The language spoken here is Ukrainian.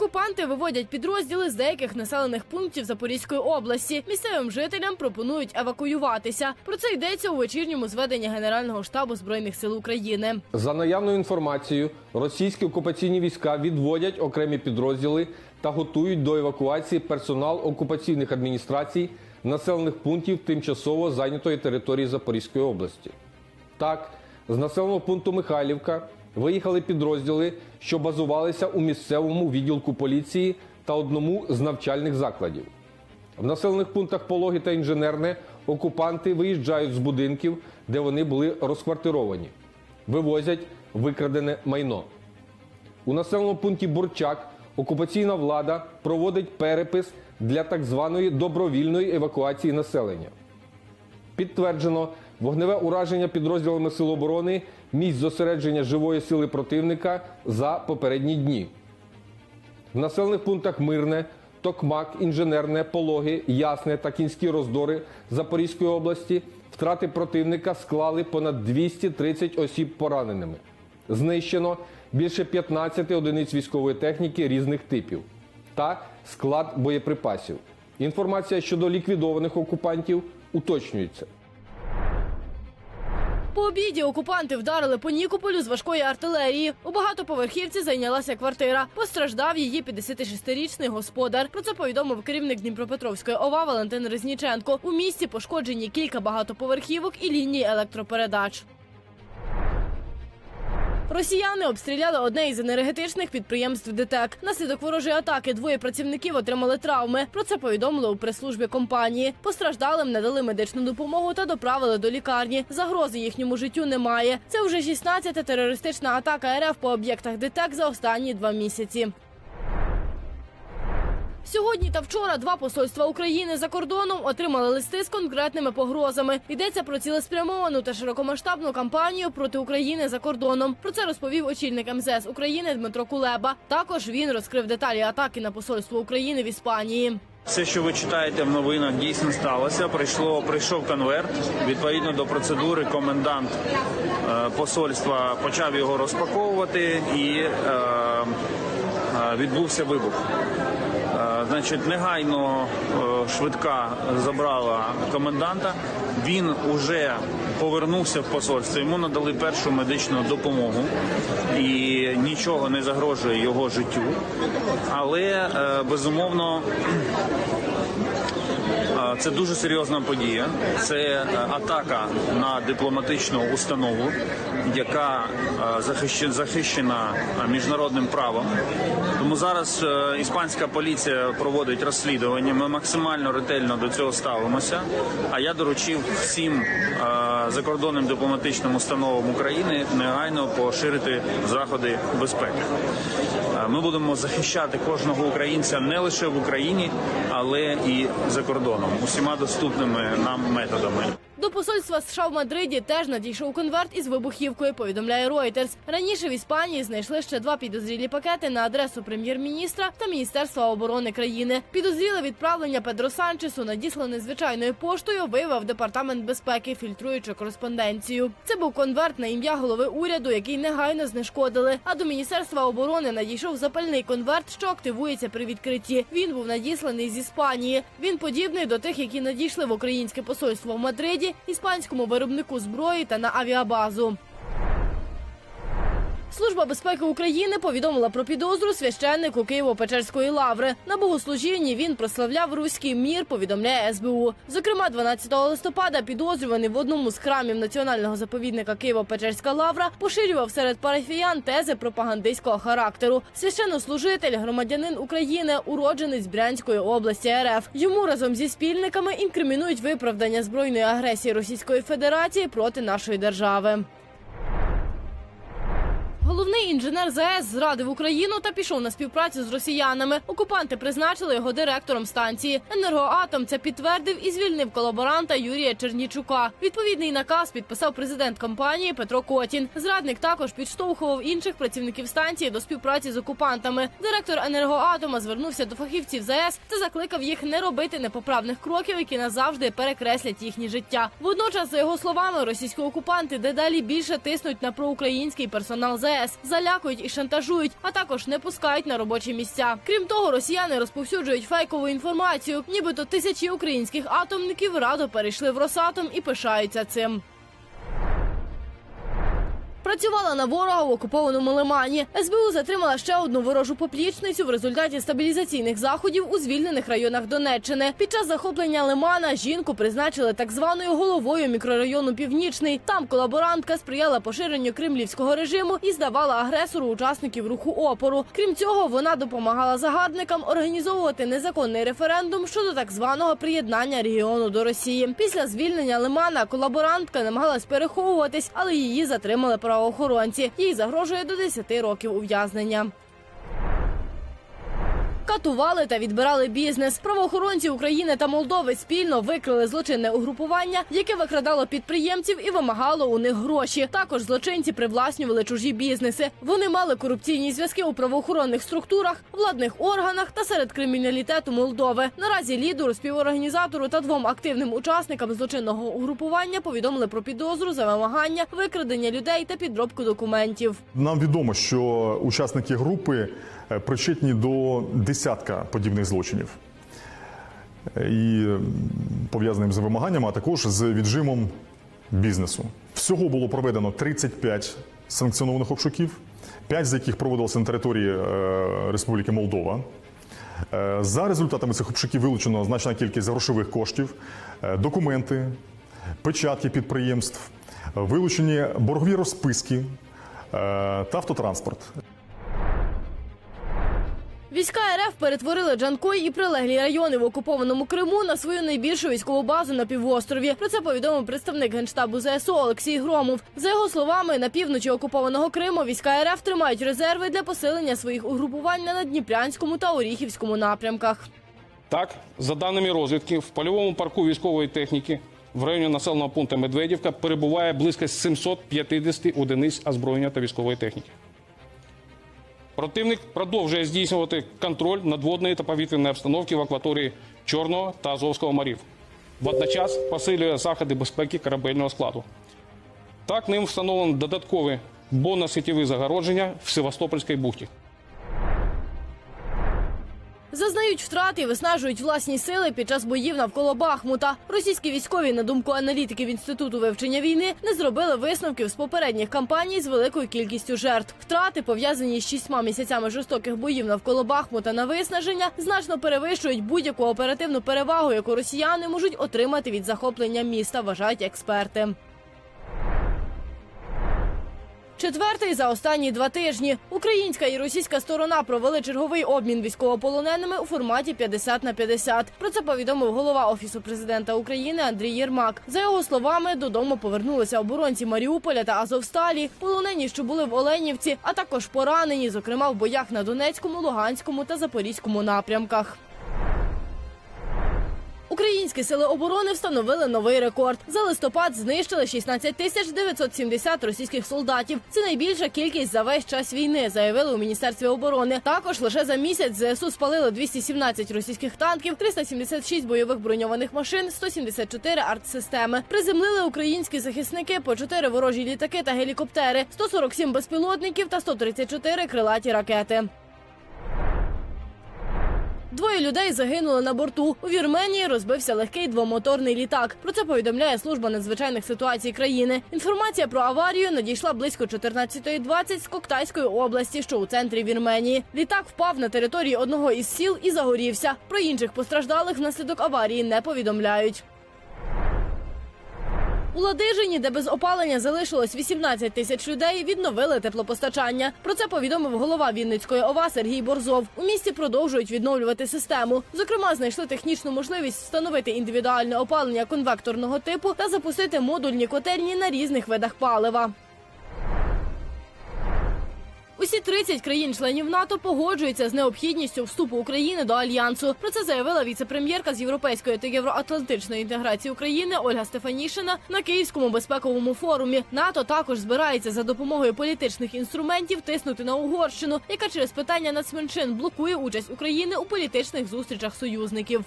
Окупанти виводять підрозділи з деяких населених пунктів Запорізької області. Місцевим жителям пропонують евакуюватися. Про це йдеться у вечірньому зведенні Генерального штабу збройних сил України. За наявною інформацією, російські окупаційні війська відводять окремі підрозділи та готують до евакуації персонал окупаційних адміністрацій населених пунктів тимчасово зайнятої території Запорізької області. Так, з населеного пункту Михайлівка виїхали підрозділи, що базувалися у місцевому відділку поліції та одному з навчальних закладів. В населених пунктах Пологи та Інженерне окупанти виїжджають з будинків, де вони були розквартировані, вивозять викрадене майно. У населеному пункті Бурчак окупаційна влада проводить перепис для так званої добровільної евакуації населення. Підтверджено вогневе ураження підрозділами Сил оборони місць зосередження живої сили противника за попередні дні. В населених пунктах Мирне, Токмак, Інженерне, Пологи, Ясне та Кінські роздори Запорізької області втрати противника склали понад 230 осіб пораненими. Знищено більше 15 одиниць військової техніки різних типів та склад боєприпасів. Інформація щодо ліквідованих окупантів уточнюється. По обіді окупанти вдарили по Нікополю з важкої артилерії. У багатоповерхівці зайнялася квартира. Постраждав її 56-річний господар. Про це повідомив керівник Дніпропетровської ОВА Валентин Резніченко. У місті пошкоджені кілька багатоповерхівок і лінії електропередач. Росіяни обстріляли одне із енергетичних підприємств ДТЕК. Наслідок ворожої атаки двоє працівників отримали травми. Про це повідомили у прес-службі компанії. Постраждалим надали медичну допомогу та доправили до лікарні. Загрози їхньому життю немає. Це вже 16-та терористична атака РФ по об'єктах ДТЕК за останні два місяці. Сьогодні та вчора два посольства України за кордоном отримали листи з конкретними погрозами. Йдеться про цілеспрямовану та широкомасштабну кампанію проти України за кордоном. Про це розповів очільник МЗС України Дмитро Кулеба. Також він розкрив деталі атаки на посольство України в Іспанії. Все, що ви читаєте в новинах, дійсно сталося. Прийшло, прийшов конверт. Відповідно до процедури, комендант е, посольства почав його розпаковувати і е, е, відбувся вибух. Е, Значить, негайно е, швидка забрала коменданта. Він уже повернувся в посольство. Йому надали першу медичну допомогу і нічого не загрожує його життю. Але е, безумовно Це дуже серйозна подія. Це е, атака на дипломатичну установу, яка е, захищена, е, міжнародним правом. Тому зараз іспанська поліція проводить розслідування. Ми максимально ретельно до цього ставимося. А я доручив всім закордонним дипломатичним установам України негайно поширити заходи безпеки. Е, Ми будемо захищати кожного українця не лише в Україні, але і за кордоном усіма доступними нам методами. До посольства США в Мадриді теж надійшов конверт із вибухівкою. Повідомляє Reuters. Раніше в Іспанії знайшли ще два підозрілі пакети на адресу прем'єр-міністра та міністерства оборони країни. Підозріле відправлення Педро Санчесу, надіслане звичайною поштою, виявив департамент безпеки, фільтруючи кореспонденцію. Це був конверт на ім'я голови уряду, який негайно знешкодили. А до міністерства оборони надійшов запальний конверт, що активується при відкритті. Він був надісланий з Іспанії. Він подібний до тих, які надійшли в українське посольство в Мадриді, іспанському виробнику зброї та на авіабазу. Служба безпеки України повідомила про підозру священнику Києво-Печерської лаври. На богослужінні він прославляв руський мір. Повідомляє СБУ. Зокрема, 12 листопада підозрюваний в одному з храмів національного заповідника Києво-Печерська лавра поширював серед парафіян тези пропагандистського характеру. Священнослужитель, громадянин України, уродженець Брянської області РФ. Йому разом зі спільниками інкримінують виправдання збройної агресії Російської Федерації проти нашої держави. Головний інженер ЗАЕС зрадив Україну та пішов на співпрацю з росіянами. Окупанти призначили його директором станції. Енергоатом це підтвердив і звільнив колаборанта Юрія Чернічука. Відповідний наказ підписав президент компанії Петро Котін. Зрадник також підштовхував інших працівників станції до співпраці з окупантами. Директор енергоатома звернувся до фахівців ЗАЕС та закликав їх не робити непоправних кроків, які назавжди перекреслять їхнє життя. Водночас, за його словами, російські окупанти дедалі більше тиснуть на проукраїнський персонал ЗАЕС. ЄС, залякують і шантажують, а також не пускають на робочі місця. Крім того, росіяни розповсюджують фейкову інформацію, нібито тисячі українських атомників радо перейшли в Росатом і пишаються цим. Працювала на ворога в окупованому Лимані. СБУ затримала ще одну ворожу поплічницю в результаті стабілізаційних заходів у звільнених районах Донеччини. Під час захоплення Лимана жінку призначили так званою головою мікрорайону Північний. Там колаборантка сприяла поширенню кремлівського режиму і здавала агресору учасників руху опору. Крім цього, вона допомагала загарбникам організовувати незаконний референдум щодо так званого приєднання регіону до Росії. Після звільнення Лимана колаборантка намагалась переховуватись, але її затримали правоохоронці. Їй загрожує до 10 років ув'язнення. Катували та відбирали бізнес. Правоохоронці України та Молдови спільно викрили злочинне угрупування, яке викрадало підприємців і вимагало у них гроші. Також злочинці привласнювали чужі бізнеси. Вони мали корупційні зв'язки у правоохоронних структурах, владних органах та серед криміналітету Молдови. Наразі лідеру, співорганізатору та двом активним учасникам злочинного угрупування повідомили про підозру за вимагання, викрадення людей та підробку документів. Нам відомо, що учасники групи причетні до десятка подібних злочинів Е, і пов'язаним з вимаганнями, а також з віджимом бізнесу. Всього було проведено 35 санкціонованих обшуків, 5 з яких проводилися на території е, Республіки Молдова. Е, За результатами цих обшуків вилучено значна кількість грошових коштів, е, документи, печатки підприємств, е, вилучені боргові розписки е, та автотранспорт. Війська РФ перетворили Джанкой і прилеглі райони в окупованому Криму на свою найбільшу військову базу на півострові. Про це повідомив представник генштабу ЗСУ Олексій Громов. За його словами, на півночі окупованого Криму війська РФ тримають резерви для посилення своїх угрупувань на Дніпрянському та Оріхівському напрямках. Так, за даними розвідки, в польовому парку військової техніки в районі населеного пункту Медведівка перебуває близько 750 одиниць озброєння та військової техніки. Противник продовжує здійснювати контроль надводної та повітряної обстановки в акваторії Чорного та Азовського морів. Водночас посилює заходи безпеки корабельного складу. Так ним встановлено додаткові бонно-сетєві загородження в Севастопольській бухті. Зазнають втрат і виснажують власні сили під час боїв навколо Бахмута. Російські військові, на думку аналітиків інституту вивчення війни, не зробили висновків з попередніх кампаній з великою кількістю жертв. Втрати, пов'язані з шістьма місяцями жорстоких боїв навколо Бахмута на виснаження, значно перевищують будь-яку оперативну перевагу, яку росіяни можуть отримати від захоплення міста, вважають експерти. Четвертий за останні два тижні українська і російська сторона провели черговий обмін військовополоненими у форматі 50 на 50. Про це повідомив голова офісу президента України Андрій Єрмак. За його словами, додому повернулися оборонці Маріуполя та Азовсталі, полонені, що були в Оленівці, а також поранені, зокрема в боях на Донецькому, Луганському та Запорізькому напрямках. Українські сили оборони встановили новий рекорд. За листопад знищили 16 тисяч 970 російських солдатів. Це найбільша кількість за весь час війни, заявили у міністерстві оборони. Також лише за місяць ЗСУ спалили 217 російських танків, 376 бойових броньованих машин, 174 артсистеми. Приземлили українські захисники по 4 ворожі літаки та гелікоптери, 147 безпілотників та 134 крилаті ракети. Двоє людей загинули на борту. У Вірменії розбився легкий двомоторний літак. Про це повідомляє служба надзвичайних ситуацій країни. Інформація про аварію надійшла близько 14.20 з Коктайської області, що у центрі Вірменії. Літак впав на території одного із сіл і загорівся. Про інших постраждалих внаслідок аварії не повідомляють. У Ладижині, де без опалення залишилось 18 тисяч людей, відновили теплопостачання. Про це повідомив голова Вінницької ОВА Сергій Борзов. У місті продовжують відновлювати систему. Зокрема, знайшли технічну можливість встановити індивідуальне опалення конвекторного типу та запустити модульні котельні на різних видах палива. Усі 30 країн-членів НАТО погоджуються з необхідністю вступу України до альянсу. Про це заявила віце-прем'єрка з європейської та євроатлантичної інтеграції України Ольга Стефанішина на Київському безпековому форумі. НАТО також збирається за допомогою політичних інструментів тиснути на Угорщину, яка через питання нацменшин блокує участь України у політичних зустрічах союзників.